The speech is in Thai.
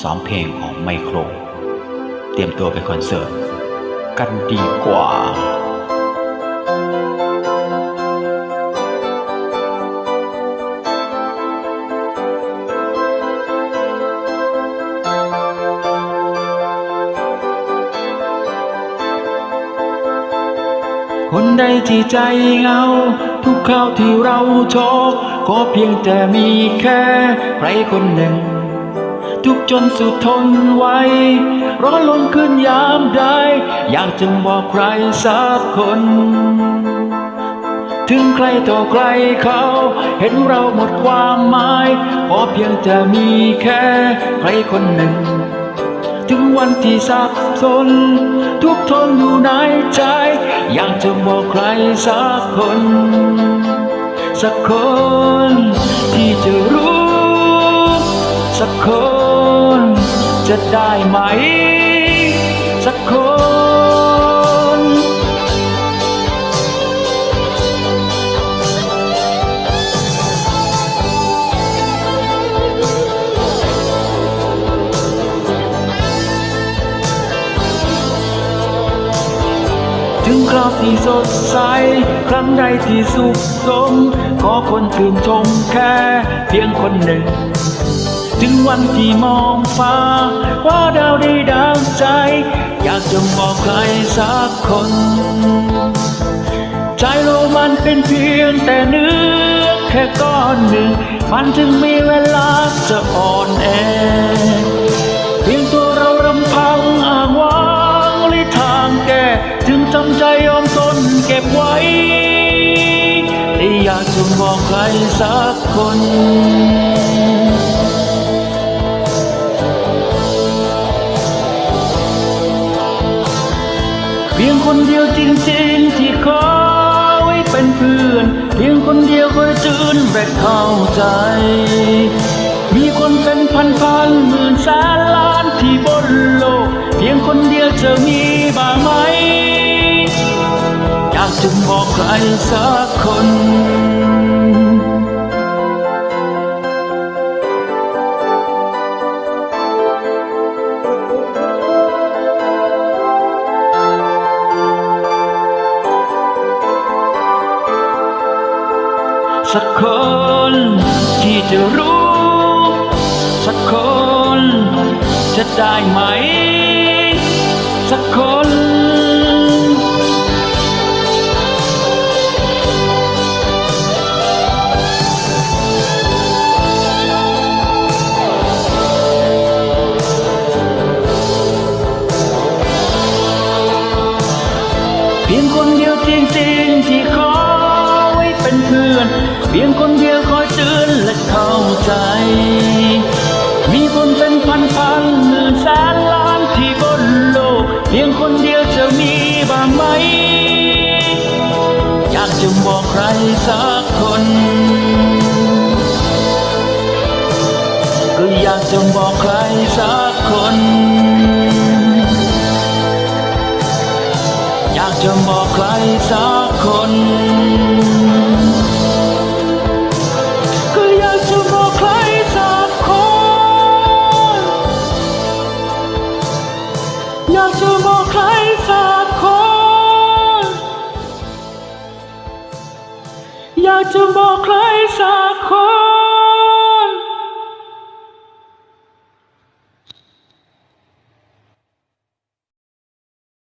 ซ้อมเพลงของไมโคร เตรียมตัวไปคอนเสิร์ต กันดีกว่าคนใดที่ใจเหงา ทุกคราวที่เราโชกก็เพียงแต่มีแค่ ใครคนหนึ่ง ทุกจนสุดทนไว้ ร้อนลงขึ้นยามใด อยากจะบอกใครสักคน ถึงใครต่อใครเขา เห็นเราหมดความหมายพอเพียงจะมีแค่ใครคนหนึ่ง ถึงวันที่สับสน ทุกทนอยู่ในใจ อยากจะบอกใครสักคน สักคนที่จะรู้ สักคน จะได้ไหม สักคนถึงคราวที่สดใส ครั้งใดที่สุขสม ขอคนชื่นชมแค่เพียงคนหนึ่ง ถึงวันที่มองฟ้า ว่าดาวได้ดังใจ อยากจะบอกใครสักคน ใจเรามันเป็นเพียงแต่เนื้อแค่ก้อนหนึ่ง มันจึงมีเวลาจะอ่อนแอ เพียงตัวเรารำพังอ้างว้างหรือทางแก้จึงจำใจยอมทนเก็บไว้แต่อยากจะบอกใครสักคน เพียงคนเดียวจริงๆที่ขอไว้เป็นเพื่อน เพียงคนเดียวคอยจืนแบกเข้าใจ มีคนเป็นพันพันหมื่นแสนล้านที่บนโลก เพียงคนเดียวจะมีบ้างไหม อยากจะบอกใครสักคน สักคน ที่จะรู้ สักคน จะได้ไหม สักคนเพียงคนเดียวจริงๆที่ขอ เป็นเพื่อน เพียงคนเดียวคอยเตือนและเข้าใจ มีคนเป็นพันพันหมื่นแสนล้านที่บนโลก เพียงคนเดียวจะมีบ้างไหม อยากจะบอกใครสักคน ก็อยากจะบอกใครสักคน จะบอกใครสักคน ก็อยากจะบอกใครสักคน อยากจะบอกใครสักคน อยากจะบอกใครสักคน